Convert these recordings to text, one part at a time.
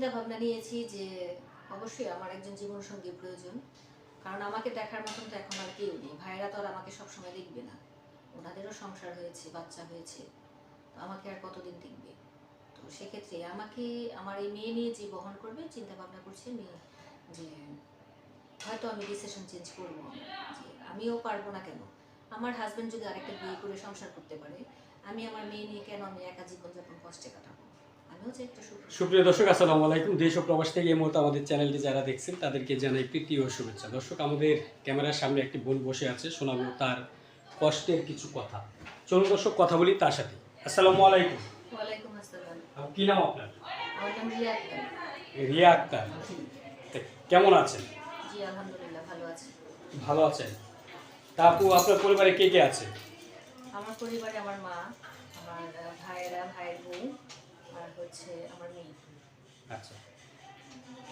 চিন্তা ভাবনা নিয়েছি যে অবশ্যই আমার একজন জীবনসঙ্গী প্রয়োজন। কারণ আমাকে দেখার মতন তো এখন আর কেউ নেই। ভাইরা তো আর আমাকে সবসময় দেখবে না। ওনাদেরও সংসার হয়েছে, বাচ্চা হয়েছে। তো আমাকে আর কতদিন দেখবে? তো সেক্ষেত্রে আমাকে, আমার এই মেয়ে নিয়ে যে বহন করবে চিন্তা ভাবনা করছি আমি যে হয়তো আমি ডিসিশন চেঞ্জ করব। যে আমিও পারব না কেন? আমার হাজবেন্ড যদি আরেকটা বিয়ে করে সংসার করতে পারে, আমি আমার মেয়ে নিয়ে কেন আমি একা জীবনযাপন কষ্টে কাটাবো আমিও যে একটা সুখ সুপ্রিয় দর্শক আসসালামু আলাইকুম। দেশ ও প্রবাস থেকে এই মুহূর্তে আমাদের চ্যানেলটি যারা দেখছেন তাদেরকে জানাই প্রীতি ও শুভেচ্ছা। দর্শক আমাদের ক্যামেরার সামনে একটি বোন বসে আছে শোনাবো তার কষ্টের কিছু কথা। চলুন দর্শক কথা বলি তার সাথে। আসসালামু আলাইকুম। কি নাম আপনার? রিয়া আক্তার। কেমন আছেন? ভালো আছেন। তা আপু আপনার পরিবারে কে কে আছে? আমার পরিবারে আমার মা আমার ভাইয়েরা ভাইয়ের বউ। আর হচ্ছে আমার মেয়ে। আচ্ছা।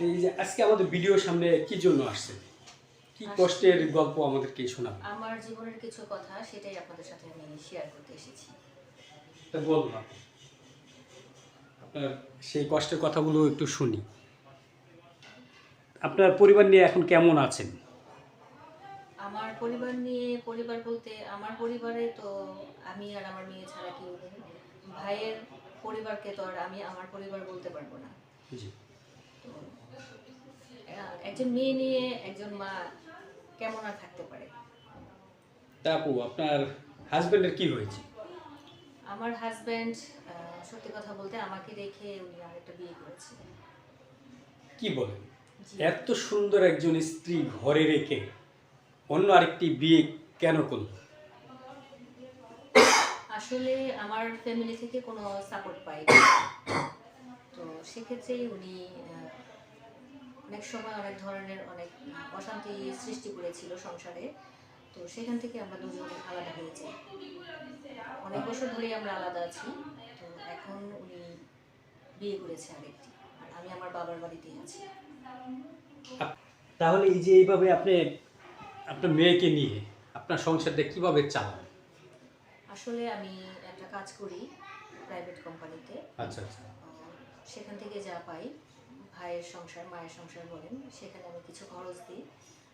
এই যে আজকে আমাদের ভিডিওর সামনে কি জন্য আসছে কি কষ্টের গল্প আমাদেরকে শোনাবেন? আমার জীবনের কিছু কথা সেটাই আপনাদের সাথে আমি শেয়ার করতে এসেছি। তা বলুন আপনার সেই কষ্টের কথাগুলো একটু শুনি। আপনার পরিবার নিয়ে এখন কেমন আছেন? আমার পরিবার নিয়ে পরিবার বলতে আমার পরিবারে তো আমি আর আমার মেয়ে ছাড়া কেউ নেই। ভাইয়ের পরিবারকে তো আর আমি আমার পরিবার বলতে পারব না। তো একজন মেয়ে নিয়ে একজন মা কেমন আর থাকতে পারে? তা আপু আপনার হাজবেন্ডের কি হয়েছে? আমার হাজব্যান্ড সত্যি কথা বলতে আমাকে রেখে উনি আরেকটা বিয়ে করেছে। কি বলেন। এত সুন্দর একজন স্ত্রী ঘরে রেখে অন্য আরেকটি বিয়ে কেন করল আসলে আমার ফ্যামিলি থেকে কোনো সাপোর্ট পাই তো সেক্ষেত্রেই উনি অনেক সময় অনেক ধরনের অনেক অশান্তি সৃষ্টি করেছিল সংসারে। তো সেখান থেকে আমরা দুজন আলাদা হয়ে যাই অনেক বছর ধরেই আমরা আলাদা আছি। তো এখন উনি বিয়ে করেছে আরেকটি। আর আমি আমার বাবার বাড়িতেই আছি। তাহলে এই যে এইভাবে আপনি, আপনার মেয়েকে নিয়ে আপনার সংসারটা কীভাবে চালান? আসলে আমি একটা কাজ করি প্রাইভেট কোম্পানিতে আচ্ছা আচ্ছা। সেখান থেকে যা পাই ভাইয়ের সংসার মায়ের সংসার বলেন সেখানে আমি কিছু খরচ দিই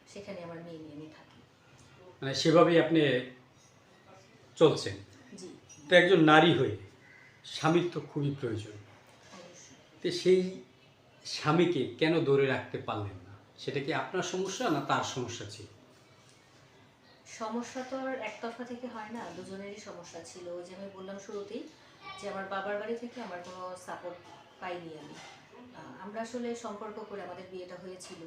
সেখানে আমার মেয়ে নিয়ে আমি থাকি। মানে সেভাবেই আপনি চলছেন? জি। তো একজন নারী হয়ে স্বামীর তো খুবই প্রয়োজন। তো সেই স্বামীকে কেন ধরে রাখতে পারলেন না? সেটা কি আপনার সমস্যা না তার সমস্যা ছিল? সমস্যা তো আর একতরফা থেকে হয় না, দুজনেরই সমস্যা ছিল। ওই যে আমি বললাম শুরুতেই যে আমার বাবার বাড়ি থেকে আমার কোনো সাপোর্ট পাইনি আমি। আমরা আসলে সম্পর্ক করে আমাদের বিয়েটা হয়েছিল,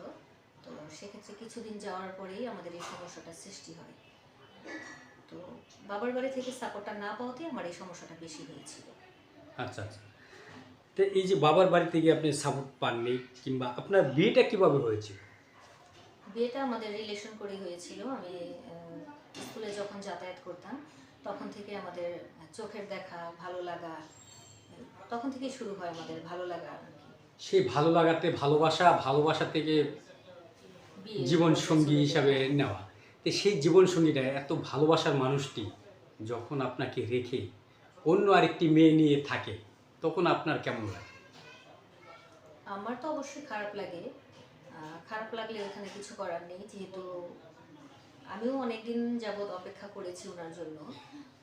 তো সেক্ষেত্রে কিছুদিন যাওয়ার পরেই আমাদের এই সমস্যাটা সৃষ্টি হয়। তো বাবার বাড়ি থেকে সাপোর্টটা না পাওয়াতে আমার এই সমস্যাটা বেশি হয়েছিল। আচ্ছা আচ্ছা। তো এই যে বাবার বাড়ি থেকে আপনি সাপোর্ট পাননি, কিংবা আপনার বিয়েটা কীভাবে হয়েছিল? বিয়েটা আমাদের রিলেশন করে হয়েছিল। আমি স্কুলে যখন যাতায়াত করতাম তখন থেকে আমাদের চোখের দেখা ভালো লাগা তখন থেকে শুরু হয় আমাদের ভালো লাগা সেই ভালো লাগাতে ভালোবাসা ভালোবাসা থেকে জীবন সঙ্গী হিসাবে নেওয়া। তো সেই জীবন সঙ্গীটা এত ভালোবাসার মানুষটি যখন আপনাকে রেখে অন্য আরেকটি মেয়ে নিয়ে থাকে তখন আপনার কেমন লাগে? আমার তো অবশ্যই খারাপ লাগে। খারাপ লাগলে এখানে কিছু করার নেই যেহেতু আমিও অনেকদিন যাবৎ অপেক্ষা করেছি ওনার জন্য।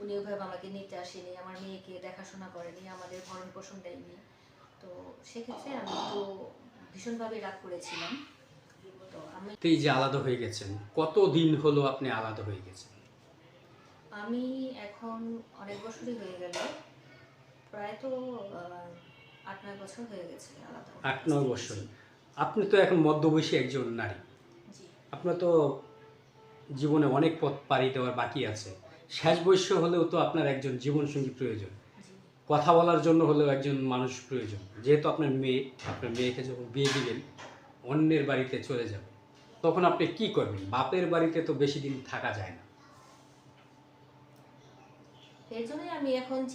উনি ওইভাবে আমাকে নিতে আসেনি আমার মেয়েকে দেখাশোনা করেনি আমাদের ভরণ পোষণ দেয়নি। তো সেক্ষেত্রে আমি তো ভীষণভাবে রাগ করেছিলাম। তো আমি এই যে আলাদা হয়ে গেছেন কত দিন হলো আপনি আলাদা হয়ে গেছেন? আমি এখন অনেক বছরই হয়ে গেল প্রায় তো আট নয় বছর হয়ে গেছে আলাদা আট নয় বছর। আপনি তো এখন মধ্যবয়সী একজন নারী। আপনার তো জীবনে অনেক পথ পাড়ি দেওয়ার বাকি আছে। শেষ বয়স হলেও তো আপনার একজন জীবনসঙ্গী প্রয়োজন। কথা বলার জন্য হলেও একজন মানুষ প্রয়োজন। যেহেতু আপনার মেয়ে আপনার মেয়েকে যখন বিয়ে দিবেন অন্যের বাড়িতে চলে যাবে। তখন আপনি কি করবেন? বাপের বাড়িতে তো বেশি দিন থাকা যায় না। এর জন্যই আমি এখন